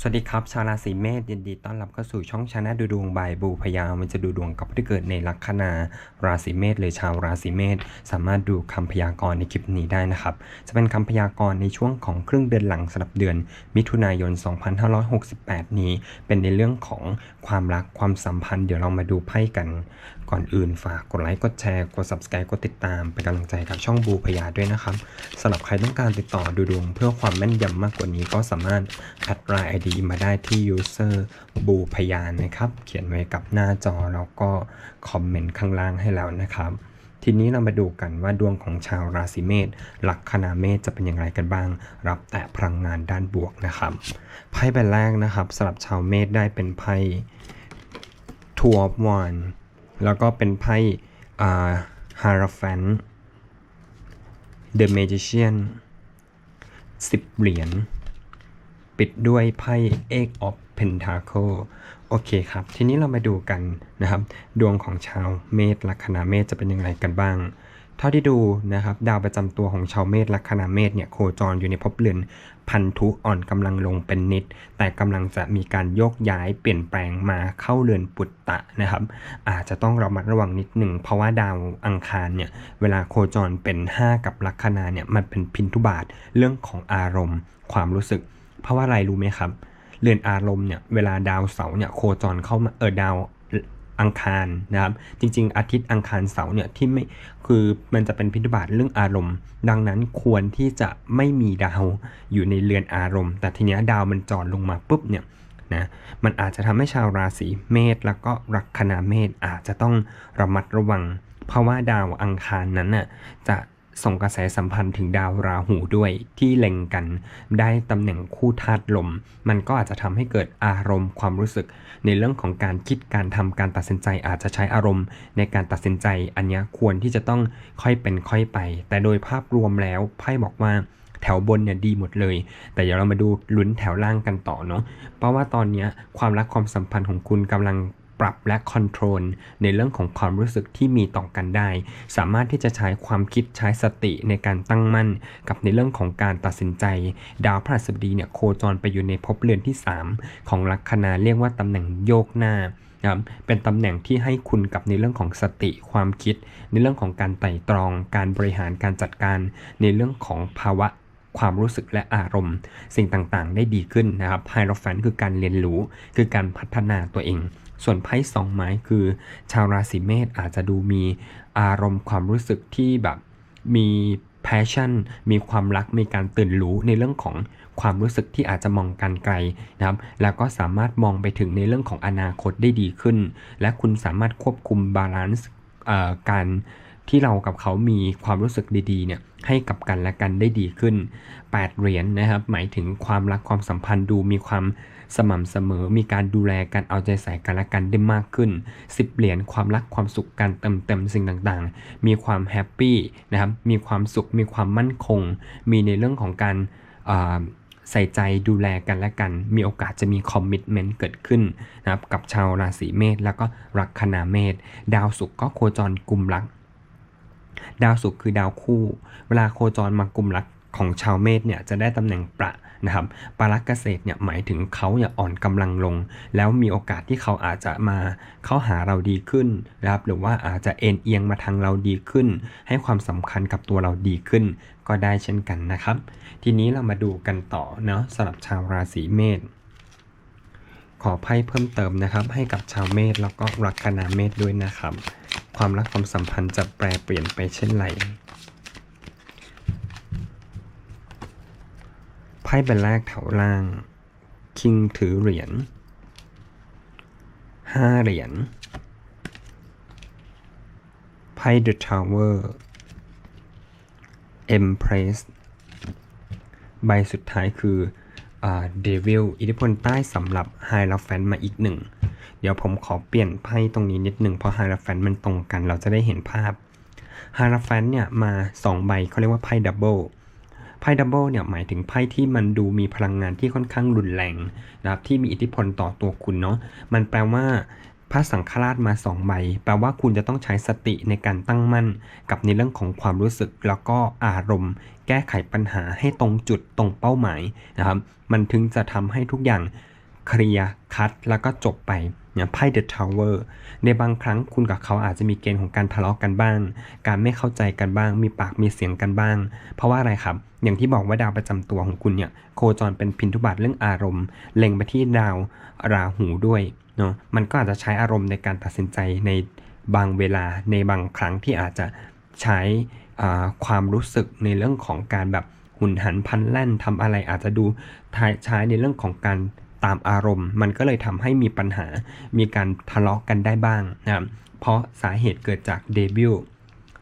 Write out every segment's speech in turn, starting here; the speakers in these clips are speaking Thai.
สวัสดีครับ ชาวราศีเมษยินดีต้อนรับเข้าสู่ช่องชาแนลดูดวงบายบูพยามันจะดูดวงกับผู้ที่เกิดในลัคนาราศีเมษหรือชาวราศีเมษสามารถดูคำพยากรณ์ในคลิปนี้ได้นะครับ จะเป็นคำพยากรณ์ในช่วงของครึ่งเดือนหลังสำหรับเดือน มิถุนายน 2568 นี้ เป็นในเรื่องของความรักความสัมพันธ์เดี๋ยวเรามาดูไพ่กัน ก่อนอื่นฝากกดไลค์กดแชร์กด subscribe กดติดตามเป็นกำลังใจกับช่องบูพยาด้วยนะครับสำหรับใครต้องการติดต่อดูดวงเพื่อความแม่นยำมากกว่านี้ก็สามารถแอดไลน์ ID มาได้ที่ user บูพยานะครับ เขียนไว้กับหน้าจอแล้วก็คอมเมนต์ข้างล่างให้แล้วนะครับ ทีนี้เรามาดูกันว่าดวงของชาวราศีเมษลัคนาเมษจะเป็นอย่างไรกันบ้าง รับแต่พลังงานด้านบวกนะครับ ไพ่ใบแรกนะครับสำหรับชาวเมษได้เป็นไพ่ Two of Wands แล้วก็เป็นไพ่อ่า Hierophant The Magician 10เหรียญ ปิดด้วยไพ่ Eight of Pentacle โอเคครับ ทีนี้เรามาดูกันนะครับ ดวงของชาวเมษลัคนาเมษจะเป็นย่างไรกันบ้าง เท่าที่ดูนะครับ ดาวประจำตัวของชาวเมษลัคนาเมษเนี่ยโคจรอยู่ในภพเรือนพันธุอ่อนกำลังลงเป็นนิด แต่กำลังจะมีการโยกย้ายเปลี่ยนแปลงมาเข้าเรือนปุตตะนะครับ อาจจะต้องระมัดระวังนิดหนึ่ง เพราะว่าดาวอังคารเนี่ยเวลาโคจรเป็น 5 กับลัคนาเนี่ยมันเป็นพินทุบาทเรื่องของอารมณ์ ความรู้สึก เพราะว่าอะไรรู้ไหมครับ เรือนอารมณ์เนี่ยเวลาดาวเสาร์เนี่ยโคจรเข้ามาเออดาวอังคารนะครับ จริง ๆ อาทิตย์อังคารเสาร์เนี่ยที่ไม่คือมันจะเป็นพิธบาทเรื่องอารมณ์ ดังนั้นควรที่จะไม่มีดาวอยู่ในเรือนอารมณ์ แต่ทีนี้ดาวมันจอดลงมาปุ๊บเนี่ยนะมันอาจจะทำให้ชาวราศีเมษแล้วก็ลัคนาเมษอาจจะต้องระมัดระวัง เพราะว่าดาวอังคารนั้นน่ะจะ ส่งกระแสสัมพันธ์ถึงดาวราหูด้วยที่เล็งกัน ได้ตำแหน่งคู่ธาตุลม มันก็อาจจะทำให้เกิดอารมณ์ความรู้สึก ในเรื่องของการคิดการทำการตัดสินใจอาจจะใช้อารมณ์ ในการตัดสินใจอันนี้ควรที่จะต้องค่อยเป็นค่อยไป แต่โดยภาพรวมแล้วไพ่บอกว่าแถวบนเนี่ยดีหมดเลย แต่เดี๋ยวเรามาดูลุ้นแถวล่างกันต่อเนาะ เพราะว่าตอนนี้ความรักความสัมพันธ์ของคุณกำลัง ปรับและคอนโทรลในเรื่องของความรู้สึกที่มีต่อกันได้ สามารถที่จะใช้ความคิดใช้สติในการตั้งมั่น กับในเรื่องของการตัดสินใจ ดาวพฤหัสบดีเนี่ยโคจรไปอยู่ในภพเรือนที่ 3 ของลัคนาเรียกว่าตำแหน่งโยกหน้าครับเป็นตำแหน่งที่ให้คุณกับในเรื่องของสติความคิด ในเรื่องของการไต่ตรอง การบริหารการจัดการ ในเรื่องของภาวะความรู้สึกและอารมณ์ สิ่งต่างๆ ได้ดีขึ้นนะครับไฮโรแฟนคือการเรียนรู้คือการพัฒนาตัวเอง ส่วนไพ่สองไม้คือ ชาวราศีเมษอาจจะดูมีอารมณ์ความรู้สึกที่แบบมี passion มีความรัก มีการตื่นรู้ในเรื่องของความรู้สึกที่อาจจะมองการไกลนะครับ แล้วก็สามารถมองไปถึงในเรื่องของอนาคตได้ดีขึ้น และคุณสามารถควบคุมบาลานซ์การที่เรากับเขามีความรู้สึกดีๆเนี่ยให้กับกันและกันได้ดีขึ้น 8 เหรียญนนะครับ หมายถึงความรักความสัมพันธ์ดูมีความ สม่ำเสมอมีการดูแลกันเอาใจใส่กันและกันได้มากขึ้น 10 เหรียญความรักความสุขการเติมเต็มสิ่งต่างๆ มีความแฮปปี้นะครับมีความสุขมีความมั่นคง มีในเรื่องของการใส่ใจดูแลกันและกัน มีโอกาสจะมีคอมมิชเมนต์เกิดขึ้นนะครับกับชาวราศีเมษแล้วก็ลัคนาเมษดาวศุกร์ก็โคจรกลุ่มรัก ดาวศุกร์คือดาวคู่ เวลาโคจรมากลุ่มรัก ของชาวเมษเนี่ยจะได้ตำแหน่งประนะครับปารักเกษตรเนี่ยหมายถึงเขาเนี่ยอ่อนกำลังลง แล้วมีโอกาสที่เขาอาจจะมาเข้าหาเราดีขึ้นนะครับหรือว่าอาจจะเอ็นเอียงมาทางเราดีขึ้น ให้ความสำคัญกับตัวเราดีขึ้น ก็ได้เช่นกันนะครับ ทีนี้เรามาดูกันต่อเนาะสำหรับชาวราศีเมษขอไพ่เพิ่มเติมนะครับ ให้กับชาวเมษแล้วก็ลัคนาเมษด้วยนะครับ ความรักความสัมพันธ์จะแปรเปลี่ยนไปเช่นไร ไพ่ใบแรกแถวล่าง คิงถือเหรียญห้าเหรียญไพ่ The Tower Empress ใบสุดท้ายคือเดวิลอิทธิพลใต้สำหรับไฮล p แฟนมาอีกหนึ่ง เดี๋ยวผมขอเปลี่ยนไพ่ตรงนี้นิดหนึ่งเพราะไฮล p แฟนมันตรงกันเราจะได้เห็นภาพไฮล p แฟนเนี่ยมา 2 ใบเขาเรียกว่าไพ่ดับเบิล พ่ดับเบิลเนี่ยหมายถึงไพ่ที่มันดูมีพลังงานที่ค่อนข้างรุนแรงนะครับที่มีอิทธิพลต่อตัวคุณเนาะมันแปลว่าพระสังฆราชมาสองใบแปลว่าคุณจะต้องใช้สติในการตั้งมั่น กับในเรื่องของความรู้สึกแล้วก็อารมณ์ แก้ไขปัญหาให้ตรงจุดตรงเป้าหมายนะครับ มันถึงจะทำให้ทุกอย่างเคลียร์คัดแล้วก็จบไป เนี่ยไพ่ The Tower ในบางครั้งคุณกับเขาอาจจะมีเกณฑ์ของการทะเลาะกันบ้าง การไม่เข้าใจกันบ้าง มีปากมีเสียงกันบ้าง เพราะว่าอะไรครับ อย่างที่บอกว่าดาวประจำตัวของคุณเนี่ยโคจรเป็นพินทุบาทเรื่องอารมณ์ เล็งไปที่ดาวราหูด้วยเนาะ มันก็อาจจะใช้อารมณ์ในการตัดสินใจในบางเวลาในบางครั้งที่อาจจะใช้ความรู้สึกในเรื่องของการแบบหุนหันพันแล่นทำอะไรอาจจะดูใช้ในเรื่องของการ ตามอารมณ์ มันก็เลยทำให้มีปัญหา มีการทะเลาะกกันได้บ้างนะครับเพราะสาเหตุเกิดจากเดวิล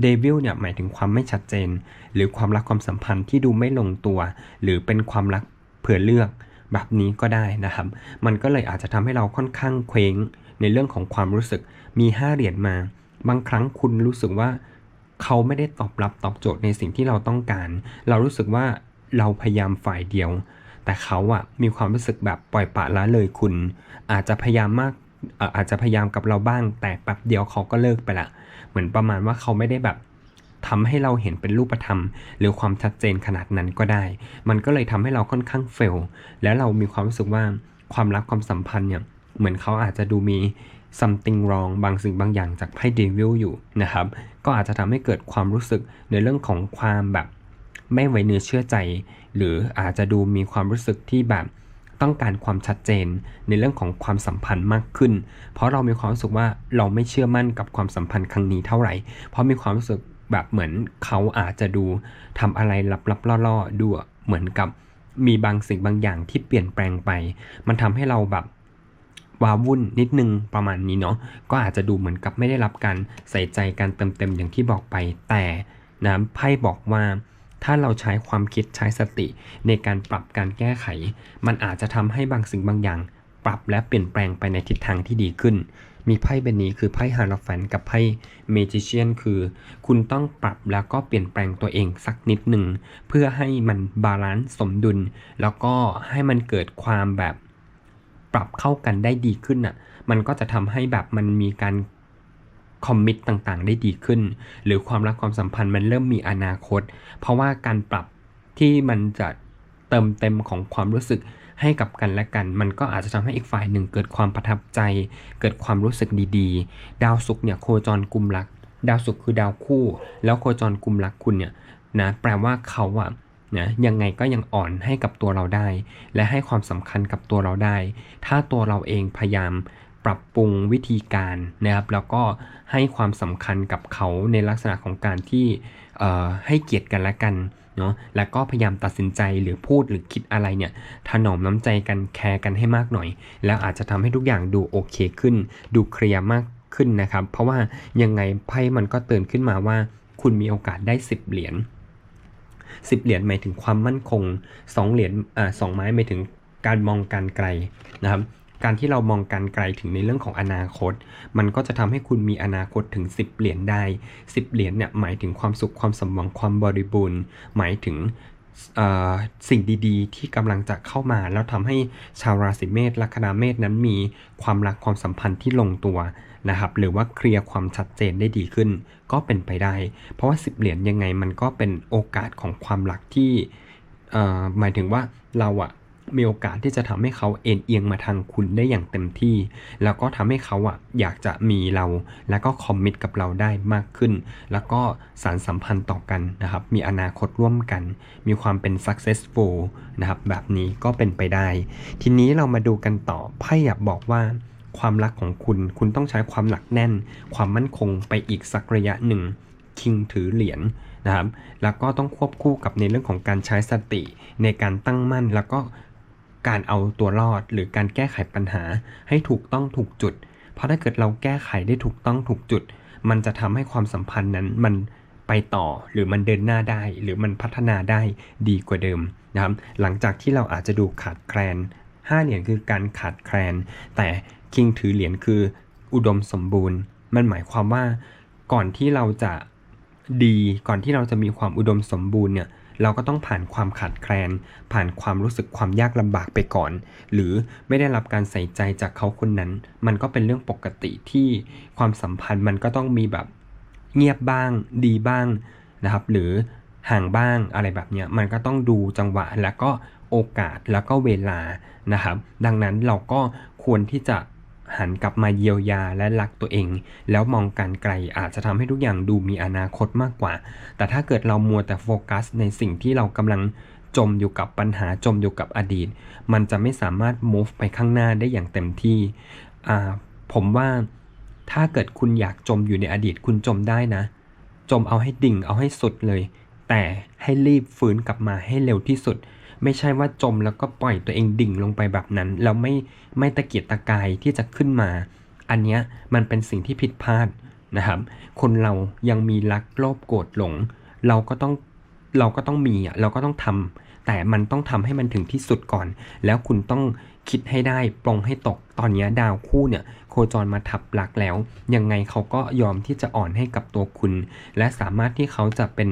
เดวิลเนี่ยหมายถึงความไม่ชัดเจน หรือความรักความสัมพันธ์ที่ดูไม่ลงตัว หรือเป็นความรักเผื่อเลือกแบบนี้ก็ได้นะครับ มันก็เลยอาจจะทำให้เราค่อนข้างเคว้งในเรื่องของความรู้สึกมี 5 เหรียญมา บางครั้งคุณรู้สึกว่า เขาไม่ได้ตอบรับตอบโจทย์ในสิ่งที่เราต้องการ เรารู้สึกว่าเราพยายามฝ่ายเดียว แต่เขาอะมีความรู้สึกแบบปล่อยปละละเลยคุณ อาจจะพยายามมากอาจจะพยายามกับเราบ้าง แต่แป๊บเดียวเขาก็เลิกไปละ เหมือนประมาณว่าเขาไม่ได้แบบทำให้เราเห็นเป็นรูปธรรม หรือความชัดเจนขนาดนั้นก็ได้ มันก็เลยทำให้เราค่อนข้างเฟล แล้วเรามีความรู้สึกว่าความรักความสัมพันธ์เนี่ย เหมือนเขาอาจจะดูมี something wrong บางสิ่งบางอย่างจากไพ่เดวิลอยู่นะครับ ก็อาจจะทำให้เกิดความรู้สึกในเรื่องของความแบบไม่ไว้เนื้อเชื่อใจ หรืออาจจะดูมีความรู้สึกที่แบบต้องการความชัดเจนในเรื่องของความสัมพันธ์มากขึ้น เพราะเรามีความรู้สึกว่าเราไม่เชื่อมั่นกับความสัมพันธ์ครั้งนี้เท่าไหร่ เพราะมีความรู้สึกแบบเหมือนเขาอาจจะดูทำอะไรลับๆล่อๆดูเหมือนกับมีบางสิ่งบางอย่างที่เปลี่ยนแปลงไป มันทำให้เราแบบวาวุ่นนิดนึงประมาณนี้เนาะ ก็อาจจะดูเหมือนกับไม่ได้รับการใส่ใจการเต็มๆอย่างที่บอกไป แต่นะไพ่บอกว่า ถ้าเราใช้ความคิดใช้สติ ในการปรับการแก้ไข มันอาจจะทำให้บางสิ่งบางอย่าง ปรับและเปลี่ยนแปลงไปในทิศทางที่ดีขึ้น มีไพ่ใบนี้คือไพ่ฮาร์ลแฟนกับไพ่เมจิเชียนคือ คุณต้องปรับแล้วก็เปลี่ยนแปลงตัวเองสักนิดหนึ่ง เพื่อให้มันบาลานซ์สมดุล แล้วก็ให้มันเกิดความแบบปรับเข้ากันได้ดีขึ้นอะ มันก็จะทำให้แบบมันมีการ คอมมิตต่างๆ ได้ดีขึ้น หรือความรักความสัมพันธ์มันเริ่มมีอนาคต เพราะว่าการปรับที่มันจะเติมเต็มของความรู้สึกให้กับกันและกัน มันก็อาจจะทำให้อีกฝ่ายหนึ่งเกิดความประทับใจ เกิดความรู้สึกดีๆ ดาวศุกร์เนี่ยโคจรกลุ่มรัก ดาวศุกร์คือดาวคู่ แล้วโคจรกลุ่มรักคุณเนี่ยนะแปลว่าเขาอะนะยังไงก็ยังอ่อนให้กับตัวเราได้ และให้ความสำคัญกับตัวเราได้ ถ้าตัวเราเองพยายาม ปรับปรุงวิธีการนะครับ แล้วก็ให้ความสำคัญกับเขาในลักษณะของการที่ให้เกียรติกันและกันเนาะแล้วก็พยายามตัดสินใจหรือพูดหรือคิดอะไรเนี่ยถนอมน้ำใจกันแคร์กันให้มากหน่อย แล้วอาจจะทำให้ทุกอย่างดูโอเคขึ้น ดูเคลียร์มากขึ้นนะครับ เพราะว่ายังไงไพ่มันก็เตือนขึ้นมาว่า คุณมีโอกาสได้ 10 เหรียญ10 เหรียญหมายถึงความมั่นคง 2 เหรียญอ่าสไม้หมายถึงการมองการไกลนะครับ การที่เรามองการไกลถึงในเรื่องของอนาคต มันก็จะทำให้คุณมีอนาคตถึง 10 เหรียญได้ 10 เหรียญเนี่ยหมายถึงความสุขความสมหวังความบริบูรณ์ หมายถึงสิ่งดีๆ ที่กำลังจะเข้ามาแล้วทำให้ชาวราศีเมษลัคนาเมษนั้นมีความรักความสัมพันธ์ที่ลงตัวนะครับหรือว่าเคลียร์ความชัดเจนได้ดีขึ้น ก็เป็นไปได้ เพราะว่า10เหรียญยังไงมันก็เป็นโอกาสของความรักที่หมายถึงว่าเราอะ มีโอกาสที่จะทำให้เขาเอ็นเอียงมาทางคุณได้อย่างเต็มที่ แล้วก็ทำให้เขาอะอยากจะมีเรา แล้วก็คอมมิตกับเราได้มากขึ้น แล้วก็สารสัมพันธ์ต่อกันนะครับ มีอนาคตร่วมกัน มีความเป็น successful นะครับ แบบนี้ก็เป็นไปได้ ทีนี้เรามาดูกันต่อไพ่อยากบอกว่าความรักของคุณ คุณต้องใช้ความหนักแน่น ความมั่นคงไปอีกสักระยะหนึ่ง คิงถือเหรียญนะครับ แล้วก็ต้องควบคู่กับในเรื่องของการใช้สติในการตั้งมั่น แล้วก็ การเอาตัวรอดหรือการแก้ไขปัญหาให้ถูกต้องถูกจุด เพราะถ้าเกิดเราแก้ไขได้ถูกต้องถูกจุด มันจะทำให้ความสัมพันธ์นั้นมันไปต่อหรือมันเดินหน้าได้ หรือมันพัฒนาได้ดีกว่าเดิมนะครับ หลังจากที่เราอาจจะดูขาดแคลน5เหรียญคือการขาดแคลน แต่คิงถือเหรียญคืออุดมสมบูรณ์ มันหมายความว่าก่อนที่เราจะดีก่อนที่เราจะมีความอุดมสมบูรณ์เนี่ย เราก็ต้องผ่านความขาดแคลน ผ่านความรู้สึกความยากลำบากไปก่อน หรือไม่ได้รับการใส่ใจจากเขาคนนั้น มันก็เป็นเรื่องปกติที่ความสัมพันธ์มันก็ต้องมีแบบเงียบบ้าง ดีบ้างนะครับ หรือห่างบ้างอะไรแบบเนี้ยมันก็ต้องดูจังหวะแล้วก็โอกาสแล้วก็เวลานะครับ ดังนั้นเราก็ควรที่จะ หันกลับมาเยียวยาและรักตัวเอง แล้วมองการไกลอาจจะทำให้ทุกอย่างดูมีอนาคตมากกว่า แต่ถ้าเกิดเรามัวแต่โฟกัส ในสิ่งที่เรากำลังจมอยู่กับปัญหาจมอยู่กับอดีต มันจะไม่สามารถ move ไปข้างหน้าได้อย่างเต็มที่ผมว่าถ้าเกิดคุณอยากจมอยู่ในอดีตคุณจมได้นะ จมเอาให้ดิ่งเอาให้สุดเลย แต่ให้รีบฟื้นกลับมาให้เร็วที่สุด ไม่ใช่ว่าจมแล้วก็ปล่อยตัวเองดิ่งลงไปแบบนั้น แล้วไม่ไม่ตะเกียกตะกายที่จะขึ้นมา อันเนี้ยมันเป็นสิ่งที่ผิดพลาดนะครับ คนเรายังมีรักโลภโกรธหลง เราก็ต้องเราก็ต้องมีอะเราก็ต้องทำแต่มันต้องทำให้มันถึงที่สุดก่อน แล้วคุณต้องคิดให้ได้ปรงให้ตกตอนเนี้ยดาวคู่เนี่ย โคจรมาทับลักแล้ว ยังไงเขาก็ยอมที่จะอ่อนให้กับตัวคุณ และสามารถที่เขาจะเป็น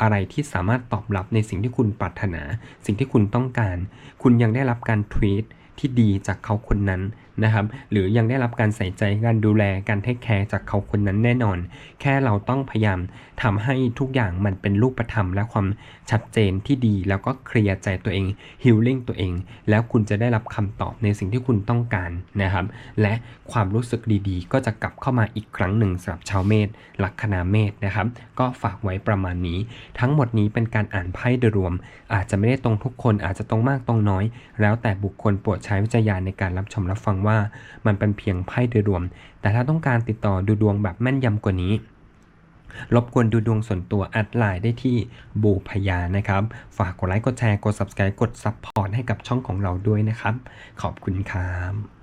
อะไรที่สามารถตอบรับในสิ่งที่คุณปรารถนา สิ่งที่คุณต้องการ คุณยังได้รับการทวีตที่ดีจากเขาคนนั้น นะครับหรือยังได้รับการใส่ใจการดูแลการเทคแคร์จากเขาคนนั้นแน่นอน แค่เราต้องพยายามทำให้ทุกอย่างมันเป็นรูปธรรมและความชัดเจนที่ดี แล้วก็เคลียร์ใจตัวเองฮิลลิ่งตัวเอง แล้วคุณจะได้รับคำตอบในสิ่งที่คุณต้องการนะครับ และความรู้สึกดีๆ ก็จะกลับเข้ามาอีกครั้งหนึ่งสำหรับชาวเมษลัคนาเมษนะครับ ก็ฝากไว้ประมาณนี้ ทั้งหมดนี้เป็นการอ่านไพ่โดยรวม อาจจะไม่ได้ตรงทุกคนอาจจะตรงมากตรงน้อย แล้วแต่บุคคลโปรดใช้วิจารณญาณในการรับชมรับฟังว่ามันเป็นเพียงไพ่โดยรวม แต่ถ้าต้องการติดต่อดูดวงแบบแม่นยำกว่านี้ รบกวนดูดวงส่วนตัวแอดไลน์ได้ที่บูพยานะครับ ฝากกดไลค์กดแชร์กด subscribe กด support ให้กับช่องของเราด้วยนะครับ ขอบคุณครับ